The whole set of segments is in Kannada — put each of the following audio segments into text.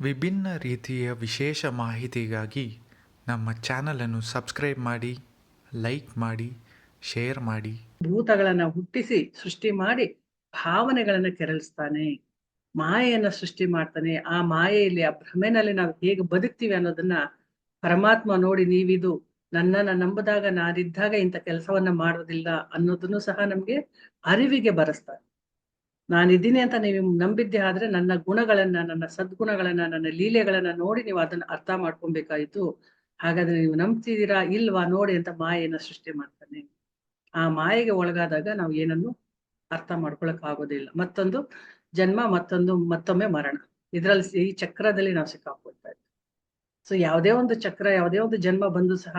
ವಿಭಿನ್ನ ರೀತಿಯ ವಿಶೇಷ ಮಾಹಿತಿಗಾಗಿ ನಮ್ಮ ಚಾನಲನ್ನು ಸಬ್ಸ್ಕ್ರೈಬ್ ಮಾಡಿ, ಲೈಕ್ ಮಾಡಿ, ಶೇರ್ ಮಾಡಿ. ಭೂತಗಳನ್ನ ಹುಟ್ಟಿಸಿ ಸೃಷ್ಟಿ ಮಾಡಿ ಭಾವನೆಗಳನ್ನ ಕೆರಳಿಸ್ತಾನೆ, ಮಾಯೆಯನ್ನ ಸೃಷ್ಟಿ ಮಾಡ್ತಾನೆ. ಆ ಮಾಯೆಯಲ್ಲಿ, ಆ ಭ್ರಮೆನಲ್ಲಿ ನಾವು ಹೇಗೆ ಬದುಕ್ತೀವಿ ಅನ್ನೋದನ್ನ ಪರಮಾತ್ಮ ನೋಡಿ ನೀವಿದು ನನ್ನನ್ನ ನಂಬಿದಾಗ ನಾನಿದ್ದಾಗ ಇಂಥ ಕೆಲಸವನ್ನ ಮಾಡೋದಿಲ್ಲ ಅನ್ನೋದನ್ನು ಸಹ ನಮ್ಗೆ ಅರಿವಿಗೆ ಬರೆಸ್ತಾರೆ ನಾನಿದ್ದೀನಿ ಅಂತ ನೀವು ನಂಬಿದ್ದೆ ಆದ್ರೆ ನನ್ನ ಗುಣಗಳನ್ನ, ನನ್ನ ಸದ್ಗುಣಗಳನ್ನ, ನನ್ನ ಲೀಲೆಗಳನ್ನ ನೋಡಿ ನೀವು ಅದನ್ನ ಅರ್ಥ ಮಾಡ್ಕೊಬೇಕಾಯ್ತು. ಹಾಗಾದ್ರೆ ನೀವು ನಂಬ್ತಿದ್ದೀರಾ ಇಲ್ವಾ ನೋಡಿ ಅಂತ ಮಾಯೆಯನ್ನ ಸೃಷ್ಟಿ ಮಾಡ್ತಾನೆ. ಆ ಮಾಯೆಗೆ ಒಳಗಾದಾಗ ನಾವು ಏನನ್ನು ಅರ್ಥ ಮಾಡ್ಕೊಳಕ್ ಆಗೋದಿಲ್ಲ. ಮತ್ತೊಂದು ಜನ್ಮ, ಮತ್ತೊಂದು ಮತ್ತೊಮ್ಮೆ ಮರಣ. ಇದ್ರಲ್ಲಿ ಈ ಚಕ್ರದಲ್ಲಿ ನಾವು ಸಿಕ್ಕಾಕೊಳ್ತಾ ಇದ್ವಿ ಸೊ, ಯಾವುದೇ ಒಂದು ಚಕ್ರ, ಯಾವುದೇ ಒಂದು ಜನ್ಮ ಬಂದು ಸಹ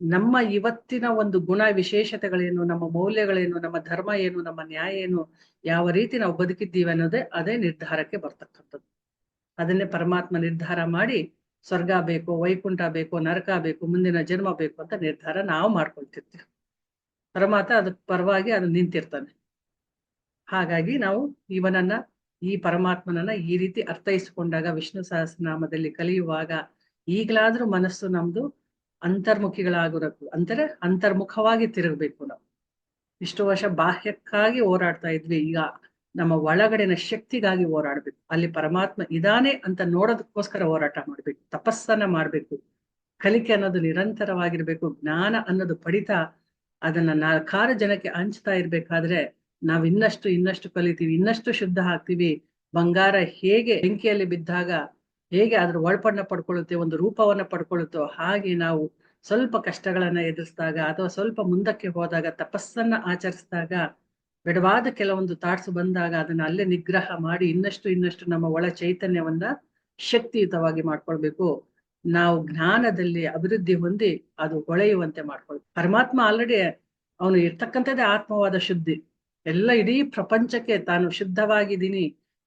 ನಮ್ಮ ಇವತ್ತಿನ ಒಂದು ಗುಣ ವಿಶೇಷತೆಗಳೇನು, ನಮ್ಮ ಮೌಲ್ಯಗಳೇನು, ನಮ್ಮ ಧರ್ಮ ಏನು, ನಮ್ಮ ನ್ಯಾಯ ಏನು, ಯಾವ ರೀತಿ ನಾವು ಬದುಕಿದ್ದೀವಿ ಅನ್ನೋದೇ ಅದೇ ನಿರ್ಧಾರಕ್ಕೆ ಬರ್ತಕ್ಕಂಥದ್ದು. ಅದನ್ನೇ ಪರಮಾತ್ಮ ನಿರ್ಧಾರ ಮಾಡಿ ಸ್ವರ್ಗ ಬೇಕು, ವೈಕುಂಠ ಬೇಕು, ನರಕ ಬೇಕು, ಮುಂದಿನ ಜನ್ಮ ಬೇಕು ಅಂತ ನಿರ್ಧಾರ ನಾವು ಮಾಡ್ಕೊಳ್ತಿರ್ತೀವಿ. ಪರಮಾತ್ಮ ಅದಕ್ಕೆ ಪರವಾಗಿ ಅದು ನಿಂತಿರ್ತಾನೆ. ಹಾಗಾಗಿ ನಾವು ಇವನನ್ನ, ಈ ಪರಮಾತ್ಮನನ್ನ ಈ ರೀತಿ ಅರ್ಥೈಸಿಕೊಂಡಾಗ ವಿಷ್ಣು ಸಹಸ್ರನಾಮದಲ್ಲಿ ಕಲಿಯುವಾಗ ಈಗಲಾದ್ರೂ ಮನಸ್ಸು ನಮ್ದು ಅಂತರ್ಮುಖಿಗಳಾಗಿರಬೇಕು ಅಂದರೆ ಅಂತರ್ಮುಖವಾಗಿ ತಿರುಗಬೇಕು ನಾವು. ಇಷ್ಟು ವರ್ಷ ಬಾಹ್ಯಕ್ಕಾಗಿ ಹೋರಾಡ್ತಾ ಇದ್ವಿ, ಈಗ ನಮ್ಮ ಒಳಗಡೆನ ಶಕ್ತಿಗಾಗಿ ಹೋರಾಡ್ಬೇಕು. ಅಲ್ಲಿ ಪರಮಾತ್ಮ ಇದಾನೆ ಅಂತ ನೋಡೋದಕ್ಕೋಸ್ಕರ ಹೋರಾಟ ಮಾಡ್ಬೇಕು, ತಪಸ್ಸನ್ನ ಮಾಡ್ಬೇಕು. ಕಲಿಕೆ ಅನ್ನೋದು ನಿರಂತರವಾಗಿರ್ಬೇಕು, ಜ್ಞಾನ ಅನ್ನೋದು ಪಡಿತಾ ಅದನ್ನ ನಾಲ್ಕಾರು ಜನಕ್ಕೆ ಹಂಚ್ತಾ ಇರ್ಬೇಕಾದ್ರೆ ನಾವ್ ಇನ್ನಷ್ಟು ಇನ್ನಷ್ಟು ಕಲಿತೀವಿ, ಇನ್ನಷ್ಟು ಶುದ್ಧ ಹಾಕ್ತೀವಿ ಬಂಗಾರ ಹೇಗೆ ಬೆಂಕಿಯಲ್ಲಿ ಬಿದ್ದಾಗ ಹೇಗೆ ಅದ್ರ ಒಳಪನ್ನ ಪಡ್ಕೊಳ್ಳುತ್ತೆ, ಒಂದು ರೂಪವನ್ನ ಪಡ್ಕೊಳ್ಳುತ್ತೋ ಹಾಗೆ ನಾವು ಸ್ವಲ್ಪ ಕಷ್ಟಗಳನ್ನ ಎದುರಿಸಿದಾಗ ಅಥವಾ ಸ್ವಲ್ಪ ಮುಂದಕ್ಕೆ ಹೋದಾಗ, ತಪಸ್ಸನ್ನ ಆಚರಿಸಿದಾಗ ಬಿಡವಾದ ಕೆಲವೊಂದು ಥಾಟ್ಸ್ ಬಂದಾಗ ಅದನ್ನ ಅಲ್ಲೇ ನಿಗ್ರಹ ಮಾಡಿ ಇನ್ನಷ್ಟು ಇನ್ನಷ್ಟು ನಮ್ಮ ಒಳ ಚೈತನ್ಯವನ್ನ ಶಕ್ತಿಯುತವಾಗಿ ಮಾಡ್ಕೊಳ್ಬೇಕು. ನಾವು ಜ್ಞಾನದಲ್ಲಿ ಅಭಿವೃದ್ಧಿ ಹೊಂದಿ ಅದು ಹೊಳೆಯುವಂತೆ ಮಾಡ್ಕೊಳ್ಬೇಕು. ಪರಮಾತ್ಮ ಆಲ್ರೆಡಿ ಅವನು ಇರ್ತಕ್ಕಂಥದ್ದೇ ಆತ್ಮವಾದ ಶುದ್ಧಿ. ಎಲ್ಲ ಇಡೀ ಪ್ರಪಂಚಕ್ಕೆ ತಾನು ಶುದ್ಧವಾಗಿದ್ದೀನಿ.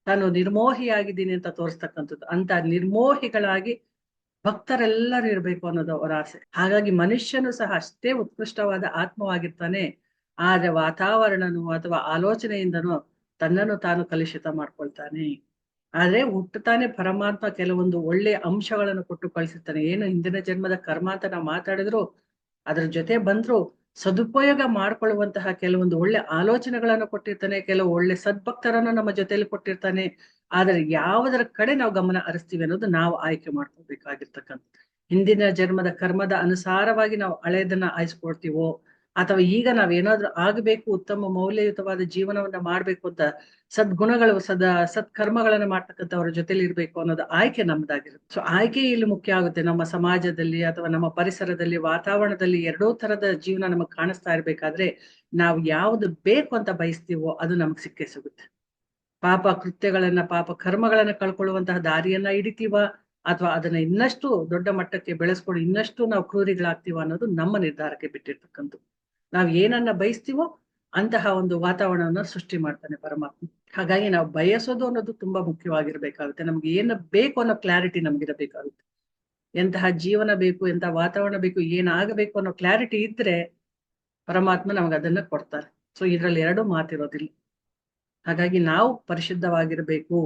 ತಾನು ನಿರ್ಮೋಹಿಯಾಗಿದ್ದೀನಿ ಅಂತ ತೋರಿಸ್ತಕ್ಕಂಥದ್ದು. ಅಂತ ನಿರ್ಮೋಹಿಗಳಾಗಿ ಭಕ್ತರೆಲ್ಲರೂ ಇರಬೇಕು ಅನ್ನೋದು ಅವರ ಆಸೆ. ಹಾಗಾಗಿ ಮನುಷ್ಯನು ಸಹ ಅಷ್ಟೇ ಉತ್ಕೃಷ್ಟವಾದ ಆತ್ಮವಾಗಿರ್ತಾನೆ. ಆದ್ರೆ ವಾತಾವರಣನು ಅಥವಾ ಆಲೋಚನೆಯಿಂದನೂ ತನ್ನನ್ನು ತಾನು ಕಲುಷಿತ ಮಾಡ್ಕೊಳ್ತಾನೆ. ಆದ್ರೆ ಹುಟ್ಟುತ್ತಾನೆ ಪರಮಾತ್ಮ ಕೆಲವೊಂದು ಒಳ್ಳೆಯ ಅಂಶಗಳನ್ನು ಕೊಟ್ಟು ಕಳಿಸಿರ್ತಾನೆ ಏನು ಹಿಂದಿನ ಜನ್ಮದ ಕರ್ಮ ಅಂತ ನಾವು ಮಾತಾಡಿದ್ರು, ಅದ್ರ ಜೊತೆ ಬಂದ್ರು ಸದುಪಯೋಗ ಮಾಡ್ಕೊಳ್ಳುವಂತಹ ಕೆಲವೊಂದು ಒಳ್ಳೆ ಆಲೋಚನೆಗಳನ್ನು ಕೊಟ್ಟಿರ್ತಾನೆ, ಕೆಲವು ಒಳ್ಳೆ ಸದ್ಭಕ್ತರನ್ನು ನಮ್ಮ ಜೊತೆಯಲ್ಲಿ ಕೊಟ್ಟಿರ್ತಾನೆ. ಆದ್ರೆ ಯಾವುದರ ಕಡೆ ನಾವು ಗಮನ ಹರಿಸ್ತೀವಿ ಅನ್ನೋದು ನಾವು ಆಯ್ಕೆ ಮಾಡ್ಕೋಬೇಕಾಗಿರ್ತಕ್ಕಂಥ ಹಿಂದಿನ ಜನ್ಮದ ಕರ್ಮದ ಅನುಸಾರವಾಗಿ ನಾವು ಹಳೆಯದನ್ನ ಆಯ್ಸ್ಕೊಳ್ತೀವೋ ಅಥವಾ ಈಗ ನಾವೇನಾದ್ರೂ ಆಗಬೇಕು ಉತ್ತಮ ಮೌಲ್ಯಯುತವಾದ ಜೀವನವನ್ನ ಮಾಡ್ಬೇಕು ಅಂತ ಸದ್ಗುಣಗಳು, ಸದ ಸತ್ಕರ್ಮಗಳನ್ನ ಮಾಡ್ತಕ್ಕಂಥವ್ರ ಜೊತೆಲಿ ಇರ್ಬೇಕು ಅನ್ನೋದು ಆಯ್ಕೆ ನಮ್ದಾಗಿರುತ್ತೆ. ಸೊ ಆಯ್ಕೆ ಇಲ್ಲಿ ಮುಖ್ಯ ಆಗುತ್ತೆ. ನಮ್ಮ ಸಮಾಜದಲ್ಲಿ ಅಥವಾ ನಮ್ಮ ಪರಿಸರದಲ್ಲಿ, ವಾತಾವರಣದಲ್ಲಿ ಎರಡೂ ತರದ ಜೀವನ ನಮಗ್ ಕಾಣಿಸ್ತಾ ಇರ್ಬೇಕಾದ್ರೆ ನಾವು ಯಾವ್ದು ಬೇಕು ಅಂತ ಬಯಸ್ತೀವೋ ಅದು ನಮಗ್ ಸಿಕ್ಕೇ ಸಿಗುತ್ತೆ. ಪಾಪ ಕೃತ್ಯಗಳನ್ನ, ಪಾಪ ಕರ್ಮಗಳನ್ನ ಕಳ್ಕೊಳ್ಳುವಂತಹ ದಾರಿಯನ್ನ ಹಿಡಿತೀವ ಅಥವಾ ಅದನ್ನ ಇನ್ನಷ್ಟು ದೊಡ್ಡ ಮಟ್ಟಕ್ಕೆ ಬೆಳೆಸ್ಕೊಂಡು ಇನ್ನಷ್ಟು ನಾವು ಕ್ರೂರಿಗಳಾಗ್ತೀವ ಅನ್ನೋದು ನಮ್ಮ ನಿರ್ಧಾರಕ್ಕೆ ಬಿಟ್ಟಿರ್ತಕ್ಕಂಥ ನಾವ್ ಏನನ್ನ ಬಯಸ್ತೀವೋ ಅಂತಹ ಒಂದು ವಾತಾವರಣವನ್ನ ಸೃಷ್ಟಿ ಮಾಡ್ತಾನೆ ಪರಮಾತ್ಮ. ಹಾಗಾಗಿ ನಾವು ಬಯಸೋದು ಅನ್ನೋದು ತುಂಬಾ ಮುಖ್ಯವಾಗಿರ್ಬೇಕಾಗುತ್ತೆ. ನಮ್ಗೆ ಏನು ಬೇಕು ಅನ್ನೋ ಕ್ಲಾರಿಟಿ ನಮ್ಗಿರಬೇಕಾಗುತ್ತೆ. ಎಂತಹ ಜೀವನ ಬೇಕು ಎಂತಹ ವಾತಾವರಣ ಬೇಕು, ಏನಾಗಬೇಕು ಅನ್ನೋ ಕ್ಲಾರಿಟಿ ಇದ್ರೆ ಪರಮಾತ್ಮ ನಮ್ಗೆ ಅದನ್ನ ಕೊಡ್ತಾರೆ. ಸೊ ಇದ್ರಲ್ಲಿ ಎರಡು ಮಾತಿರೋದಿಲ್ಲ. ಹಾಗಾಗಿ ನಾವು ಪರಿಶುದ್ಧವಾಗಿರ್ಬೇಕು.